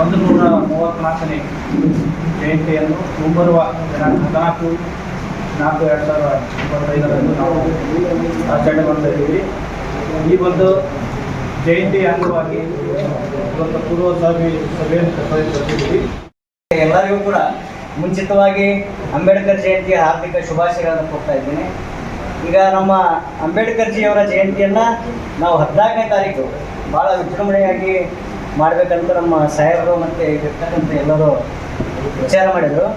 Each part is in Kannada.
ಒಂದು ನೂರ ಮೂವತ್ತ್ನಾಲ್ಕನೇ ಜಯಂತಿಯನ್ನು ಮುಂಬರುವ ಹದಿನಾಲ್ಕು, ನಾಲ್ಕು ಎರಡು ಸಾವಿರದ ಇಪ್ಪತ್ತೈದರಂದು ನಾವು ಆಚರಣೆ ಮಾಡ್ತಾ ಇದ್ದೀವಿ. ಈ ಒಂದು ಜಯಂತಿ ಅಂಗವಾಗಿ ಇವತ್ತು ಪೂರ್ವ ಸಭೆ ಸಭೆಯನ್ನು ಎಲ್ಲರಿಗೂ ಕೂಡ ಮುಂಚಿತವಾಗಿ ಅಂಬೇಡ್ಕರ್ ಜಯಂತಿಯ ಹಾರ್ದಿಕ ಶುಭಾಶಯಗಳನ್ನು ಕೊಡ್ತಾ ಇದ್ದೀನಿ. ಈಗ ನಮ್ಮ ಅಂಬೇಡ್ಕರ್ ಜಿಯವರ ಜಯಂತಿಯನ್ನು ನಾವು ಹದಿನಾಲ್ಕನೇ ತಾರೀಕು ಭಾಳ ವಿಜೃಂಭಣೆಯಾಗಿ ಮಾಡಬೇಕಂತ ನಮ್ಮ ಸಾಹೇಬರು ಮತ್ತು ಇರ್ತಕ್ಕಂಥ ಎಲ್ಲರೂ ವಿಚಾರ ಮಾಡಿದರು.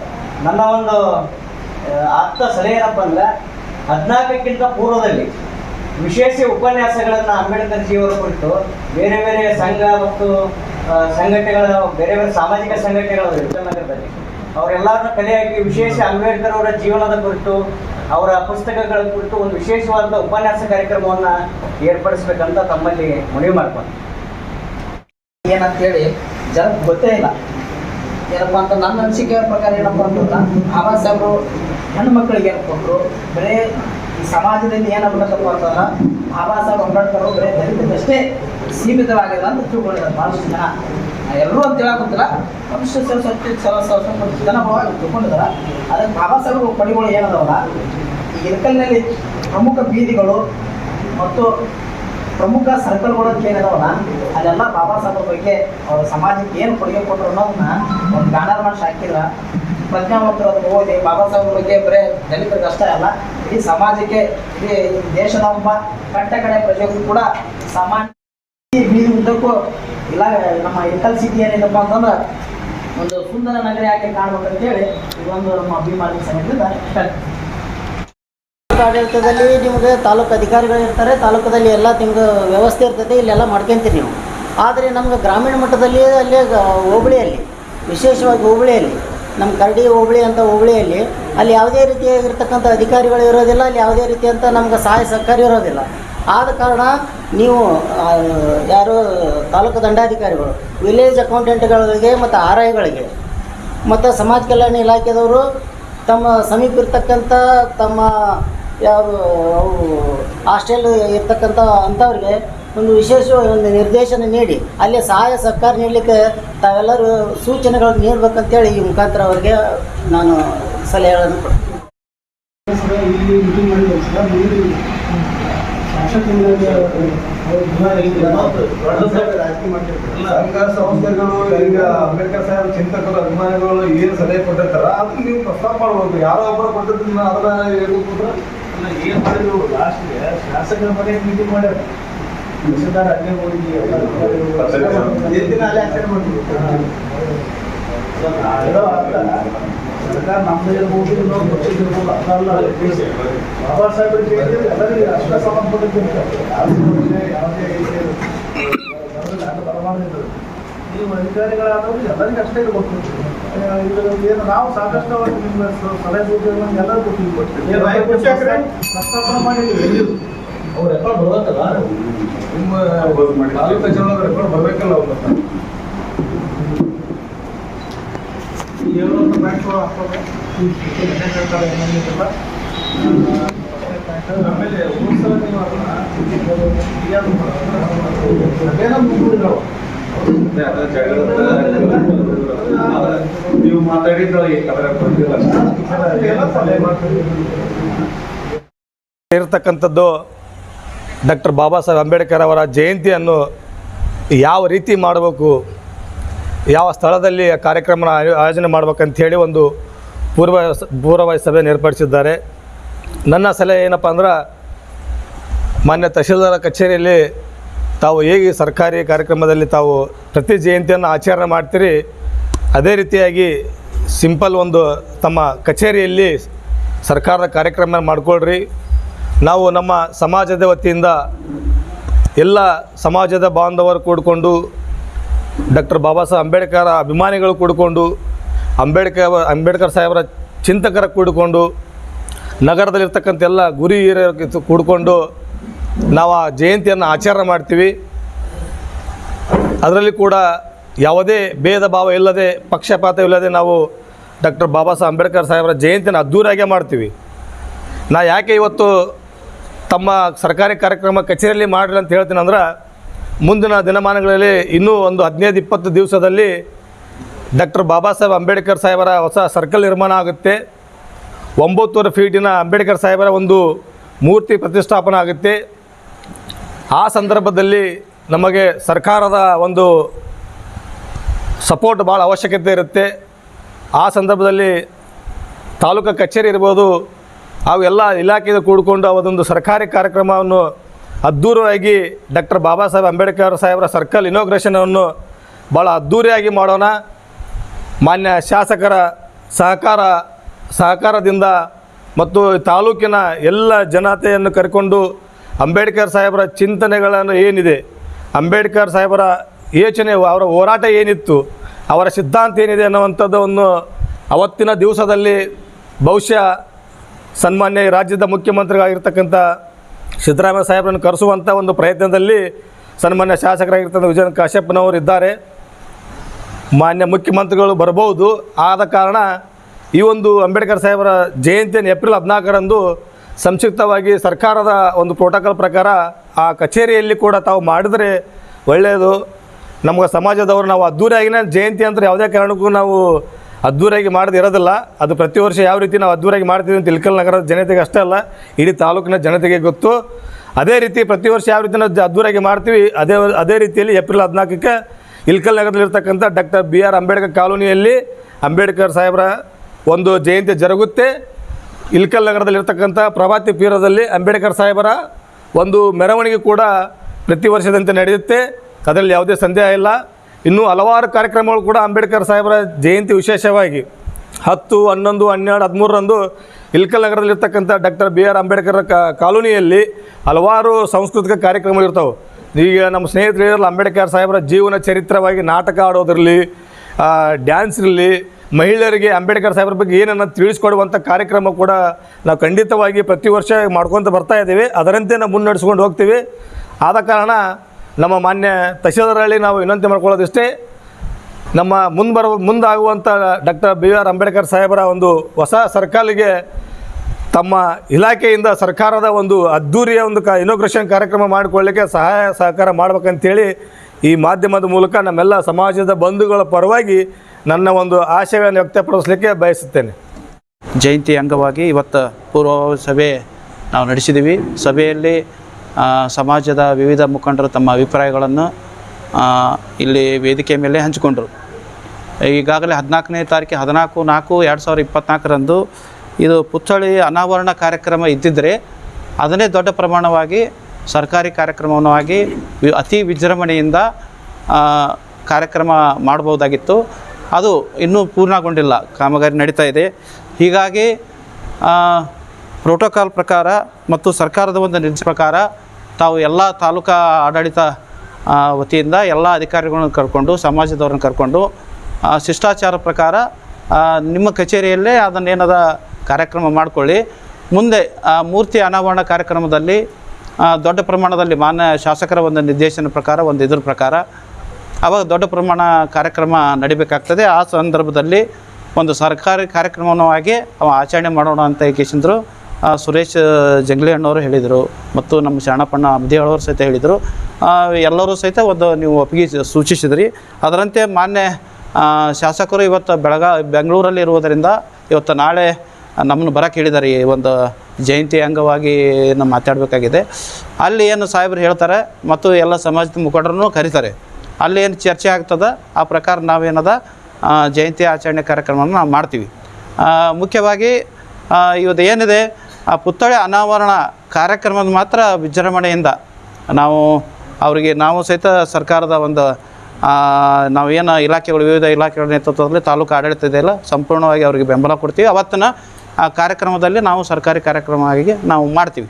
ನನ್ನ ಒಂದು ಆಪ್ತ ಸಲಹೆ ಏನಪ್ಪ ಅಂದ್ರೆ, ಹದಿನಾಲ್ಕಕ್ಕಿಂತ ಪೂರ್ವದಲ್ಲಿ ವಿಶೇಷ ಉಪನ್ಯಾಸಗಳನ್ನು ಅಂಬೇಡ್ಕರ್ ಜಿಯವರ ಕುರಿತು ಬೇರೆ ಬೇರೆ ಸಂಘ ಮತ್ತು ಸಂಘಟನೆಗಳ, ಬೇರೆ ಬೇರೆ ಸಾಮಾಜಿಕ ಸಂಘಟನೆಗಳು ವಿಜಯನಗರದಲ್ಲಿ ಅವರೆಲ್ಲರನ್ನ ಕಲೆಯಾಗಿ ವಿಶೇಷ ಅಂಬೇಡ್ಕರ್ ಅವರ ಜೀವನದ ಕುರಿತು, ಅವರ ಪುಸ್ತಕಗಳ ಕುರಿತು ಒಂದು ವಿಶೇಷವಾದ ಉಪನ್ಯಾಸ ಕಾರ್ಯಕ್ರಮವನ್ನು ಏರ್ಪಡಿಸ್ಬೇಕಂತ ತಮ್ಮಲ್ಲಿ ಮನವಿ ಮಾಡ್ಕೊಂಡು ಏನಂತೇಳಿ ಜನಕ್ಕೆ ಗೊತ್ತೇ ಇಲ್ಲ. ಏನಪ್ಪ ಅಂತ ನನ್ನ ಅನಿಸಿಕೆ ಪ್ರಕಾರ ಏನಪ್ಪ ಅಂತಂದ್ರೆ ಬಾಬಾ ಸಾಹೇಬರು ಹೆಣ್ಣು ಮಕ್ಕಳಿಗೆ ಏನು ಕೊಟ್ಟರು ಬರೀ ಈ ಸಮಾಜದಲ್ಲಿ ಏನಾಗ್ಬಿಡತ್ತಪ್ಪ ಅಂತಂದ್ರೆ ಬಾಬಾ ಸಾಹೇಬ್ ಅಂಬೇಡ್ಕರ್ ಬರೇ ದಲಿತದಷ್ಟೇ ಸೀಮಿತವಾಗಿದೆ ಅಂತ ತಿಳ್ಕೊಂಡಿದ್ದಾರೆ ಭಾಳಷ್ಟು ಜನ. ಎಲ್ಲರೂ ಅಂತ ಹೇಳಕ್ಕಿಲ್ಲ ಮನುಷ್ಯ ಸ್ವಲ್ಪ ಸ್ವಲ್ಪ ಜನ ತಿಳ್ಕೊಂಡಿದ್ದಾರೆ. ಅದಕ್ಕೆ ಬಾಬಾ ಸಾಹೇಬರು ಪಡಿಗಳು ಏನದವಲ್ಲ, ಈ ಇಳಕಲ್ನಲ್ಲಿ ಪ್ರಮುಖ ಬೀದಿಗಳು ಮತ್ತು ಪ್ರಮುಖ ಸರ್ಕಲ್ಗಳು ಅಂತ ಏನಿದಾವಲ್ಲ, ಅದೆಲ್ಲ ಬಾಬಾ ಸಾಹೇಬ್ರ ಬಗ್ಗೆ ಅವ್ರ ಸಮಾಜಕ್ಕೆ ಏನು ಕೊಡುಗೆ ಕೊಟ್ಟರು ಅನ್ನೋದನ್ನ ಒಂದು ಗಾನರ್ ಮಾಡಿ ಹಾಕಿದ್ರ ಪ್ರಜ್ಞಾವಂತರು ಅದನ್ನು ಓದಿ ಬಾಬಾ ಸಾಹೇಬ್ರ ಬಗ್ಗೆ ಬರೇ ದಲಿತರಿಗೆ ಅಷ್ಟೇ ಅಲ್ಲ ಈ ಸಮಾಜಕ್ಕೆ, ಇಡೀ ದೇಶದ ಒಬ್ಬ ಕಟ್ಟ ಕಡೆ ಪ್ರಜೆಗೂ ಕೂಡ ಸಾಮಾನ್ಯ ಬೀದಿ ಉದ್ದಕ್ಕೂ ಇಲ್ಲ, ನಮ್ಮ ಇಟಲ್ ಸಿಟಿ ಏನಿದಪ್ಪ ಅಂತಂದ್ರೆ ಒಂದು ಸುಂದರ ನಗರ ಯಾಕೆ ಕಾಣ್ಬೇಕಂತೇಳಿ ಇದೊಂದು ನಮ್ಮ ಅಭಿಮಾನಿ ಸಮಿತಿಯಿಂದ. ಆಡಳಿತದಲ್ಲಿ ನಿಮಗೆ ತಾಲೂಕು ಅಧಿಕಾರಿಗಳು ಇರ್ತಾರೆ, ತಾಲೂಕದಲ್ಲಿ ಎಲ್ಲ ನಿಮ್ಗೆ ವ್ಯವಸ್ಥೆ ಇರ್ತದೆ, ಇಲ್ಲೆಲ್ಲ ಮಾಡ್ಕೊಂತೀರಿ ನೀವು. ಆದರೆ ನಮ್ಗೆ ಗ್ರಾಮೀಣ ಮಟ್ಟದಲ್ಲಿ ಅಲ್ಲಿ ಹೋಬಳಿಯಲ್ಲಿ, ವಿಶೇಷವಾಗಿ ಹೋಬಳಿಯಲ್ಲಿ ನಮ್ಮ ಕರಡಿ ಹೋಬಳಿ ಅಂತ ಹೋಬಳಿಯಲ್ಲಿ, ಅಲ್ಲಿ ಯಾವುದೇ ರೀತಿಯಾಗಿರ್ತಕ್ಕಂಥ ಅಧಿಕಾರಿಗಳು ಇರೋದಿಲ್ಲ, ಅಲ್ಲಿ ಯಾವುದೇ ರೀತಿ ಅಂತ ನಮ್ಗೆ ಸಹಾಯ ಸಹಕಾರ ಇರೋದಿಲ್ಲ. ಆದ ಕಾರಣ ನೀವು ಯಾರು ತಾಲೂಕು ದಂಡಾಧಿಕಾರಿಗಳು, ವಿಲೇಜ್ ಅಕೌಂಟೆಂಟ್ಗಳಿಗೆ ಮತ್ತು ಆರ್ ಐಗಳಿಗೆ ಮತ್ತು ಸಮಾಜ ಕಲ್ಯಾಣ ಇಲಾಖೆದವರು ತಮ್ಮ ಸಮೀಪ ಇರ್ತಕ್ಕಂಥ ತಮ್ಮ ಯಾವ ಅವು ಹಾಸ್ಟೆಲ್ ಇರ್ತಕ್ಕಂಥ ಅಂಥವ್ರಿಗೆ ಒಂದು ವಿಶೇಷ ಒಂದು ನಿರ್ದೇಶನ ನೀಡಿ. ಅಲ್ಲಿ ಸಹಾಯ ಸರ್ಕಾರ ನೀಡಲಿಕ್ಕೆ ತಾವೆಲ್ಲರೂ ಸೂಚನೆಗಳನ್ನು ನೀಡಬೇಕಂತೇಳಿ ಈ ಮುಖಾಂತರ ಅವರಿಗೆ ನಾನು ಸಲಹೆಗಳನ್ನು ಕೊಡ್ತೀನಿ. ಸಂಸ್ಥೆಗಳು, ಈಗ ಅಂಬೇಡ್ಕರ್ ಅಭಿಮಾನಿಗಳು ಏನು ಸಲಹೆ ಕೊಟ್ಟಿರ್ತಾರ ಅದನ್ನ ನೀವು ಪ್ರಸ್ತಾಪ ಮಾಡ್ಬೇಕು ಯಾರೋ ಒಬ್ಬರು ಕೊಟ್ಟಿದ್ದನ್ನ ಅದನ್ನ ಏನು ಮಾಡಿದ್ರು? ಲಾಸ್ಟ್ಗೆ ಶಾಸಕರ ಮನೆ ಮೀಟಿಂಗ್ ಮಾಡ್ಯಾರ. ತಹಸೀಲ್ದಾರ್ ಅಲ್ಲೇ ಹೋಗಿ ಅರ್ಥ ಸರ್ಕಾರ ನಮ್ದು ಇರ್ಬೋದು ಇನ್ನೊಂದು ಪಕ್ಷದ ಇರ್ಬೋದು ಅದಲ್ಲ ಬಾಬಾ ಸಾಹೇಬ್ರಿಗೆ ಎಲ್ಲರಿಗೂ ಅಷ್ಟ ಸಂಬಂಧಪಟ್ಟಿರ್ತಾರೆ ಯಾವುದೇ ಯಾವುದೇ ರೀತಿಯ ನೀವು ಅಧಿಕಾರಿಗಳಾದವರು ಎಲ್ಲರಿಗೂ ಅಷ್ಟೇ ಇರ್ಬೇಕು ಇದು ಏನು ನಾವು ಸಾಕಷ್ಟು ನಿಮ್ಮ ಸಲಹೆ ಸೂಚನೆಗಳನ್ನು ಎಲ್ಲರಿಗೂ? ಪ್ರಸ್ತಾಪನೆ ಮಾಡಿದ್ದೀವಿ. ಅವ್ರು ರೆಕಾರ್ಡ್ ಬರೋದಲ್ಲ ನಿಮ್ಮ ತಾಲೂಕು ಕಚೇರಿ ರೆಕಾರ್ಡ್ ಬರ್ಬೇಕಲ್ಲ ಅವ್ರ? ಏಳ್ನೂರು ಬ್ಯಾಂಕ್ಗಳು ಹಾಕೋದು ಹೇಳ್ತಾರೆ ಏನಿಲ್ಲ ಆಮೇಲೆ ಹೋದ್ಸಲ ನೀವು ಅದನ್ನ ಅದೇನೋ ಮುಂದೂಡಿದ್ರು ನೀವು ಮಾತಾಡಿದ್ದು ಇರ್ತಕ್ಕಂಥದ್ದು ಡಾಕ್ಟರ್ ಬಾಬಾ ಸಾಹೇಬ್ ಅಂಬೇಡ್ಕರ್ ಅವರ ಜಯಂತಿಯನ್ನು ಯಾವ ರೀತಿ ಮಾಡಬೇಕು, ಯಾವ ಸ್ಥಳದಲ್ಲಿ ಕಾರ್ಯಕ್ರಮ ಆಯೋಜನೆ ಮಾಡ್ಬೇಕಂಥೇಳಿ ಒಂದು ಪೂರ್ವ ಪೂರ್ವಭಾವಿ ಸಭೆಯನ್ನು ಏರ್ಪಡಿಸಿದ್ದಾರೆ. ನನ್ನ ಸಲಹೆ ಏನಪ್ಪ ಅಂದ್ರೆ ಮಾನ್ಯ ತಹಶೀಲ್ದಾರ ಕಚೇರಿಯಲ್ಲಿ ತಾವು ಹೇಗೆ ಸರ್ಕಾರಿ ಕಾರ್ಯಕ್ರಮದಲ್ಲಿ ತಾವು ಪ್ರತಿ ಜಯಂತಿಯನ್ನು ಆಚರಣೆ ಮಾಡ್ತೀರಿ? ಅದೇ ರೀತಿಯಾಗಿ ಸಿಂಪಲ್ ಒಂದು ತಮ್ಮ ಕಚೇರಿಯಲ್ಲಿ ಸರ್ಕಾರದ ಕಾರ್ಯಕ್ರಮ ಮಾಡಿಕೊಳ್ರಿ. ನಾವು ನಮ್ಮ ಸಮಾಜದ ವತಿಯಿಂದ ಎಲ್ಲ ಸಮಾಜದ ಬಾಂಧವರು ಕೂಡಿಕೊಂಡು, ಡಾಕ್ಟರ್ ಬಾಬಾ ಸಾಹೇಬ್ ಅಂಬೇಡ್ಕರ್ ಅಭಿಮಾನಿಗಳು ಕೂಡಿಕೊಂಡು, ಅಂಬೇಡ್ಕರ್ ಅಂಬೇಡ್ಕರ್ ಸಾಹೇಬರ ಚಿಂತಕರ ಕೂಡಿಕೊಂಡು, ನಗರದಲ್ಲಿರ್ತಕ್ಕಂಥ ಎಲ್ಲ ಗುರಿ ಹಿರಿಯರು ಕೂಡಿಕೊಂಡು ನಾವು ಆ ಜಯಂತಿಯನ್ನು ಆಚರಣೆ ಮಾಡ್ತೀವಿ. ಅದರಲ್ಲಿ ಕೂಡ ಯಾವುದೇ ಭೇದ ಭಾವ ಇಲ್ಲದೆ, ಪಕ್ಷಪಾತ ಇಲ್ಲದೆ ನಾವು ಡಾಕ್ಟರ್ ಬಾಬಾ ಸಾಹೇಬ್ ಅಂಬೇಡ್ಕರ್ ಸಾಹೇಬರ ಜಯಂತಿನ ಅದ್ದೂರಿಯಾಗೆ ಮಾಡ್ತೀವಿ. ನಾ ಯಾಕೆ ಇವತ್ತು ತಮ್ಮ ಸರ್ಕಾರಿ ಕಾರ್ಯಕ್ರಮ ಕಚೇರಿಯಲ್ಲಿ ಮಾಡಿರಿ ಅಂತ ಹೇಳ್ತೀನಿ ಅಂದ್ರೆ, ಮುಂದಿನ ದಿನಮಾನಗಳಲ್ಲಿ ಇನ್ನೂ ಒಂದು ಹದಿನೈದು, ಇಪ್ಪತ್ತು ದಿವಸದಲ್ಲಿ ಡಾಕ್ಟರ್ ಬಾಬಾ ಸಾಹೇಬ್ ಅಂಬೇಡ್ಕರ್ ಸಾಹೇಬರ ಹೊಸ ಸರ್ಕಲ್ ನಿರ್ಮಾಣ ಆಗುತ್ತೆ. ಒಂಬತ್ತುವರೆ ಫೀಟಿನ ಅಂಬೇಡ್ಕರ್ ಸಾಹೇಬರ ಒಂದು ಮೂರ್ತಿ ಪ್ರತಿಷ್ಠಾಪನೆ ಆಗುತ್ತೆ. ಆ ಸಂದರ್ಭದಲ್ಲಿ ನಮಗೆ ಸರ್ಕಾರದ ಒಂದು ಸಪೋರ್ಟ್ ಭಾಳ ಅವಶ್ಯಕತೆ ಇರುತ್ತೆ. ಆ ಸಂದರ್ಭದಲ್ಲಿ ತಾಲೂಕು ಕಚೇರಿ ಇರ್ಬೋದು ಅವೆಲ್ಲ ಇಲಾಖೆಯಿಂದ ಕೂಡಿಕೊಂಡು ಅವರೊಂದು ಸರ್ಕಾರಿ ಕಾರ್ಯಕ್ರಮವನ್ನು ಅದ್ಧೂರಿಯಾಗಿ ಡಾಕ್ಟರ್ ಬಾಬಾ ಸಾಹೇಬ್ ಅಂಬೇಡ್ಕರ್ ಸಾಹೇಬರ ಸರ್ಕಲ್ ಇನೋಗ್ರೇಷನನ್ನು ಭಾಳ ಅದ್ಧೂರಿಯಾಗಿ ಮಾಡೋಣ. ಮಾನ್ಯ ಶಾಸಕರ ಸಹಕಾರ, ಸಹಕಾರದಿಂದ ಮತ್ತು ತಾಲೂಕಿನ ಎಲ್ಲ ಜನತೆಯನ್ನು ಕರ್ಕೊಂಡು ಅಂಬೇಡ್ಕರ್ ಸಾಹೇಬರ ಚಿಂತನೆಗಳನ್ನು ಏನಿದೆ, ಅಂಬೇಡ್ಕರ್ ಸಾಹೇಬರ ಯೋಚನೆ, ಅವರ ಹೋರಾಟ ಏನಿತ್ತು, ಅವರ ಸಿದ್ಧಾಂತ ಏನಿದೆ ಅನ್ನುವಂಥದ್ದನ್ನು ಅವತ್ತಿನ ದಿವಸದಲ್ಲಿ ಬಹುಶಃ ಸನ್ಮಾನ್ಯ ರಾಜ್ಯದ ಮುಖ್ಯಮಂತ್ರಿಗಳಾಗಿರ್ತಕ್ಕಂಥ ಸಿದ್ದರಾಮಯ್ಯ ಸಾಹೇಬರನ್ನು ಕರೆಸುವಂಥ ಒಂದು ಪ್ರಯತ್ನದಲ್ಲಿ ಸನ್ಮಾನ್ಯ ಶಾಸಕರಾಗಿರ್ತಕ್ಕಂಥ ವಿಜಯನ್ ಕಾಶ್ಯಪ್ಪನವರು ಇದ್ದಾರೆ. ಮಾನ್ಯ ಮುಖ್ಯಮಂತ್ರಿಗಳು ಬರಬಹುದು. ಆದ ಕಾರಣ ಈ ಒಂದು ಅಂಬೇಡ್ಕರ್ ಸಾಹೇಬರ ಜಯಂತಿಯನ್ನು ಏಪ್ರಿಲ್ ಹದಿನಾಲ್ಕರಂದು ಸಂಕ್ಷಿಪ್ತವಾಗಿ ಸರ್ಕಾರದ ಒಂದು ಪ್ರೋಟೋಕಾಲ್ ಪ್ರಕಾರ ಆ ಕಚೇರಿಯಲ್ಲಿ ಕೂಡ ತಾವು ಮಾಡಿದರೆ ಒಳ್ಳೆಯದು ನಮಗೆ ಸಮಾಜದವರು ನಾವು ಅದ್ದೂರಿಯಾಗಿನ ಜಯಂತಿ ಅಂತ ಯಾವುದೇ ಕಾರಣಕ್ಕೂ ನಾವು ಅದ್ದೂರಿಯಾಗಿ ಮಾಡದೇ ಇರೋದಿಲ್ಲ. ಅದು ಪ್ರತಿ ವರ್ಷ ಯಾವ ರೀತಿ ನಾವು ಅದ್ದೂರಿಯಾಗಿ ಮಾಡ್ತೀವಿ ಅಂತ ಇಲ್ಕಲ್ ನಗರದ ಜನತೆಗೆ ಅಷ್ಟೇ ಅಲ್ಲ, ಇಡೀ ತಾಲೂಕಿನ ಜನತೆಗೆ ಗೊತ್ತು. ಅದೇ ರೀತಿ ಪ್ರತಿ ವರ್ಷ ಯಾವ ರೀತಿ ನಾವು ಅದ್ದೂರಿಯಾಗಿ ಮಾಡ್ತೀವಿ, ಅದೇ ಅದೇ ರೀತಿಯಲ್ಲಿ ಏಪ್ರಿಲ್ ಹದಿನಾಲ್ಕಕ್ಕೆ ಇಲ್ಕಲ್ ನಗರದಲ್ಲಿರ್ತಕ್ಕಂಥ ಡಾಕ್ಟರ್ ಬಿ ಆರ್ ಅಂಬೇಡ್ಕರ್ ಕಾಲೋನಿಯಲ್ಲಿ ಅಂಬೇಡ್ಕರ್ ಸಾಹೇಬರ ಒಂದು ಜಯಂತಿ ಜರುಗುತ್ತೆ. ಇಲ್ಕಲ್ ನಗರದಲ್ಲಿರ್ತಕ್ಕಂಥ ಪ್ರಭಾತಿ ಪೀರದಲ್ಲಿ ಅಂಬೇಡ್ಕರ್ ಸಾಹೇಬರ ಒಂದು ಮೆರವಣಿಗೆ ಕೂಡ ಪ್ರತಿ ವರ್ಷದಂತೆ ನಡೆಯುತ್ತೆ. ಅದರಲ್ಲಿ ಯಾವುದೇ ಸಂದೇಹ ಇಲ್ಲ. ಇನ್ನೂ ಹಲವಾರು ಕಾರ್ಯಕ್ರಮಗಳು ಕೂಡ ಅಂಬೇಡ್ಕರ್ ಸಾಹೇಬರ ಜಯಂತಿ ವಿಶೇಷವಾಗಿ ಹತ್ತು, ಹನ್ನೊಂದು, ಹನ್ನೆರಡು, ಹದಿಮೂರರಂದು ಇಲ್ಕಲ್ ನಗರದಲ್ಲಿರ್ತಕ್ಕಂಥ ಡಾಕ್ಟರ್ ಬಿ ಆರ್ ಅಂಬೇಡ್ಕರ್ ಕಾಲೋನಿಯಲ್ಲಿ ಹಲವಾರು ಸಾಂಸ್ಕೃತಿಕ ಕಾರ್ಯಕ್ರಮಗಳು ಇರ್ತವೆ. ಈಗ ನಮ್ಮ ಸ್ನೇಹಿತರು ಅಂಬೇಡ್ಕರ್ ಸಾಹೇಬರ ಜೀವನ ಚರಿತ್ರವಾಗಿ ನಾಟಕ ಆಡೋದಿರಲಿ ಡ್ಯಾನ್ಸ್ ಇರಲಿ ಮಹಿಳೆಯರಿಗೆ ಅಂಬೇಡ್ಕರ್ ಸಾಹೇಬ್ರ ಬಗ್ಗೆ ಏನನ್ನ ತಿಳಿಸ್ಕೊಡುವಂಥ ಕಾರ್ಯಕ್ರಮ ಕೂಡ ನಾವು ಖಂಡಿತವಾಗಿ ಪ್ರತಿ ವರ್ಷ ಮಾಡ್ಕೊತ ಬರ್ತಾ ಇದ್ದೀವಿ. ಅದರಂತೆ ನಾವು ಮುನ್ನಡೆಸ್ಕೊಂಡು ಹೋಗ್ತೀವಿ. ಆದ ಕಾರಣ ನಮ್ಮ ಮಾನ್ಯ ತಹಶೀಲ್ದಾರಲ್ಲಿ ನಾವು ವಿನಂತಿ ಮಾಡ್ಕೊಳ್ಳೋದಿಷ್ಟೇ. ನಮ್ಮ ಮುಂದೆ ಮುಂದಾಗುವಂಥ ಡಾಕ್ಟರ್ ಬಿ ಆರ್ ಅಂಬೇಡ್ಕರ್ ಸಾಹೇಬರ ಒಂದು ಹೊಸ ಸರ್ಕಲ್ಗೆ ತಮ್ಮ ಇಲಾಖೆಯಿಂದ ಸರ್ಕಾರದ ಒಂದು ಅದ್ಧೂರಿಯ ಒಂದು ಕ ಇನೋಗ್ರೇಷನ್ ಕಾರ್ಯಕ್ರಮ ಮಾಡಿಕೊಳ್ಳಿಕ್ಕೆ ಸಹಾಯ ಸಹಕಾರ ಮಾಡ್ಬೇಕಂತೇಳಿ ಈ ಮಾಧ್ಯಮದ ಮೂಲಕ ನಮ್ಮೆಲ್ಲ ಸಮಾಜದ ಬಂಧುಗಳ ಪರವಾಗಿ ನನ್ನ ಒಂದು ಆಶಯವನ್ನು ವ್ಯಕ್ತಪಡಿಸಲಿಕ್ಕೆ ಬಯಸುತ್ತೇನೆ. ಜಯಂತಿ ಅಂಗವಾಗಿ ಇವತ್ತು ಪೂರ್ವಭಾವಿ ಸಭೆ ನಾವು ನಡೆಸಿದ್ದೀವಿ. ಸಭೆಯಲ್ಲಿ ಸಮಾಜದ ವಿವಿಧ ಮುಖಂಡರು ತಮ್ಮ ಅಭಿಪ್ರಾಯಗಳನ್ನು ಇಲ್ಲಿ ವೇದಿಕೆ ಮೇಲೆ ಹಂಚಿಕೊಂಡರು. ಈಗಾಗಲೇ ಹದಿನಾಲ್ಕನೇ ತಾರೀಕು, ಹದಿನಾಲ್ಕು, ನಾಲ್ಕು, ಎರಡು ಸಾವಿರ ಇಪ್ಪತ್ತ್ನಾಲ್ಕರಂದು ಇದು ಪುತ್ಥಳಿ ಅನಾವರಣ ಕಾರ್ಯಕ್ರಮ ಇದ್ದಿದ್ದರೆ ಅದನ್ನೇ ದೊಡ್ಡ ಪ್ರಮಾಣವಾಗಿ ಸರ್ಕಾರಿ ಕಾರ್ಯಕ್ರಮವಾಗಿ ಅತಿ ವಿಜೃಂಭಣೆಯಿಂದ ಕಾರ್ಯಕ್ರಮ ಮಾಡ್ಬೋದಾಗಿತ್ತು ಅದು ಇನ್ನೂ ಪೂರ್ಣಗೊಂಡಿಲ್ಲ. ಕಾಮಗಾರಿ ನಡೀತಾ ಇದೆ. ಹೀಗಾಗಿ ಪ್ರೋಟೋಕಾಲ್ ಪ್ರಕಾರ ಮತ್ತು ಸರ್ಕಾರದ ಒಂದು ನಿರ್ದೇಶ ಪ್ರಕಾರ ತಾವು ಎಲ್ಲ ತಾಲೂಕಾ ಆಡಳಿತ ವತಿಯಿಂದ ಎಲ್ಲ ಅಧಿಕಾರಿಗಳನ್ನು ಕರ್ಕೊಂಡು, ಸಮಾಜದವ್ರನ್ನ ಕರ್ಕೊಂಡು ಶಿಷ್ಟಾಚಾರ ಪ್ರಕಾರ ನಿಮ್ಮ ಕಚೇರಿಯಲ್ಲೇ ಅದನ್ನೇನದ ಕಾರ್ಯಕ್ರಮ ಮಾಡಿಕೊಳ್ಳಿ. ಮುಂದೆ ಮೂರ್ತಿ ಅನಾವರಣ ಕಾರ್ಯಕ್ರಮದಲ್ಲಿ ದೊಡ್ಡ ಪ್ರಮಾಣದಲ್ಲಿ ಮಾನ್ಯ ಶಾಸಕರ ಒಂದು ನಿರ್ದೇಶನ ಪ್ರಕಾರ, ಒಂದು ಇದ್ರ ಪ್ರಕಾರ ಆವಾಗ ದೊಡ್ಡ ಪ್ರಮಾಣ ಕಾರ್ಯಕ್ರಮ ನಡಿಬೇಕಾಗ್ತದೆ. ಆ ಸಂದರ್ಭದಲ್ಲಿ ಒಂದು ಸರ್ಕಾರಿ ಕಾರ್ಯಕ್ರಮವನ್ನು ಅವ ಆಚರಣೆ ಮಾಡೋಣ ಅಂತ ಏಕೆಂದ್ರು ಸುರೇಶ್ ಜಂಗ್ಲಿಹಣ್ಣವರು ಹೇಳಿದರು ಮತ್ತು ನಮ್ಮ ಶರಣಪ್ಪಣ್ಣ ಅಬ್ದಿಹಳವರು ಸಹಿತ ಹೇಳಿದರು. ಎಲ್ಲರೂ ಸಹಿತ ಒಂದು ನೀವು ಒಪ್ಪಿಗೆ ಸೂಚಿಸಿದ್ರಿ. ಅದರಂತೆ ಮಾನ್ಯ ಶಾಸಕರು ಇವತ್ತು ಬೆಳಗಾ, ಬೆಂಗಳೂರಲ್ಲಿ ಇರುವುದರಿಂದ ಇವತ್ತು ನಾಳೆ ನಮ್ಮನ್ನು ಬರಕ್ಕೆ ಹೇಳಿದ್ದಾರೆ. ಈ ಒಂದು ಜಯಂತಿ ಅಂಗವಾಗಿ ನಾವು ಮಾತಾಡಬೇಕಾಗಿದೆ. ಅಲ್ಲಿ ಏನು ಸಾಹೇಬರು ಹೇಳ್ತಾರೆ ಮತ್ತು ಎಲ್ಲ ಸಮಾಜದ ಮುಖಂಡರನ್ನು ಕರೀತಾರೆ. ಅಲ್ಲಿ ಏನು ಚರ್ಚೆ ಆಗ್ತದೆ, ಆ ಪ್ರಕಾರ ನಾವೇನದ ಜಯಂತಿ ಆಚರಣೆ ಕಾರ್ಯಕ್ರಮವನ್ನು ನಾವು ಮಾಡ್ತೀವಿ. ಮುಖ್ಯವಾಗಿ ಇವತ್ತು ಏನಿದೆ, ಆ ಪುತ್ಥಳಿ ಅನಾವರಣ ಕಾರ್ಯಕ್ರಮದ ಮಾತ್ರ ವಿಜೃಂಭಣೆಯಿಂದ ನಾವು ಅವರಿಗೆ, ನಾವು ಸಹಿತ ಸರ್ಕಾರದ ಒಂದು ನಾವೇನು ಇಲಾಖೆಗಳು, ವಿವಿಧ ಇಲಾಖೆಗಳ ನೇತೃತ್ವದಲ್ಲಿ ತಾಲೂಕು ಆಡಳಿತ ಇದೆಯಲ್ಲ ಸಂಪೂರ್ಣವಾಗಿ ಅವರಿಗೆ ಬೆಂಬಲ ಕೊಡ್ತೀವಿ. ಅವತ್ತಿನ, ಆ, ಕಾರ್ಯಕ್ರಮದಲ್ಲಿ ನಾವು ಸರ್ಕಾರಿ ಕಾರ್ಯಕ್ರಮವಾಗಿ ನಾವು ಮಾಡ್ತೀವಿ.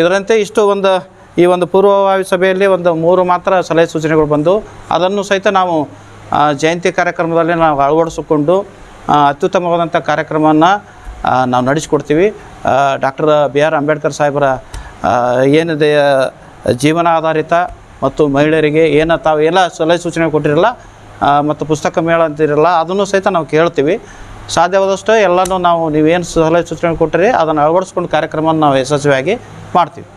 ಇದರಂತೆ ಇಷ್ಟು ಒಂದು ಈ ಒಂದು ಪೂರ್ವಭಾವಿ ಸಭೆಯಲ್ಲಿ ಒಂದು ಮೂರು ಮಾತ್ರ ಸಲಹೆ ಸೂಚನೆಗಳು ಬಂದು ಅದನ್ನು ಸಹಿತ ನಾವು ಜಯಂತಿ ಕಾರ್ಯಕ್ರಮದಲ್ಲಿ ನಾವು ಅಳವಡಿಸಿಕೊಂಡು ಅತ್ಯುತ್ತಮವಾದಂಥ ಕಾರ್ಯಕ್ರಮವನ್ನು ನಾವು ನಡೆಸಿಕೊಡ್ತೀವಿ. ಡಾಕ್ಟರ್ ಬಿ ಆರ್ ಅಂಬೇಡ್ಕರ್ ಸಾಹೇಬರ ಏನಿದೆ, ಜೀವನ ಆಧಾರಿತ ಮತ್ತು ಮಹಿಳೆಯರಿಗೆ ಏನು ತಾವು ಎಲ್ಲ ಸಲಹೆ ಸೂಚನೆ ಕೊಟ್ಟಿರಲ್ಲ ಮತ್ತು ಪುಸ್ತಕ ಮೇಳ ಅಂತಿರಲ್ಲ ಅದನ್ನು ಸಹಿತ ನಾವು ಕೇಳ್ತೀವಿ. ಸಾಧ್ಯವಾದಷ್ಟು ಎಲ್ಲನೂ ನಾವು, ನೀವೇನು ಸಲಹೆ ಸೂಚನೆ ಕೊಟ್ಟಿರಿ, ಅದನ್ನು ಅಳವಡಿಸ್ಕೊಂಡು ಕಾರ್ಯಕ್ರಮವನ್ನು ನಾವು ಯಶಸ್ವಿಯಾಗಿ ಮಾಡ್ತೀವಿ.